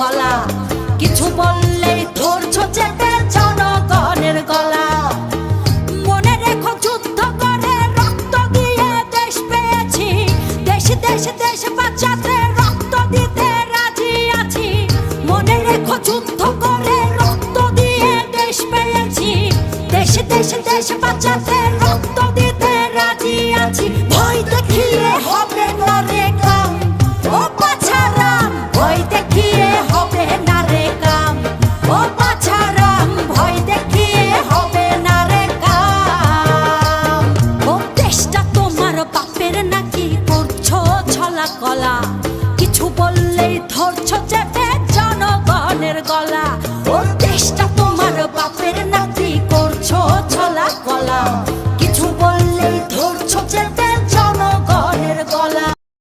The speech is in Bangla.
গলা। কিছু বললেই ধরছো চেপে জনগণের গলা। মনে রেখো যুদ্ধ করে রক্ত দিয়ে দেশ পেয়েছি। দেশ দেশ দেশ বাঁচাতে রক্ত দিতে রাজি আছি। মনে রেখো যুদ্ধ করে রক্ত দিয়ে দেশ পেয়েছি। দেশ দেশ দেশ বাঁচাতে রক্ত দিতে রাজি আছি। বাপের নাকি করছ ছলা কলা? কিছু বললেই ধরছ চেপে জনগণের গলা। ও দেশটা তোমার বাপ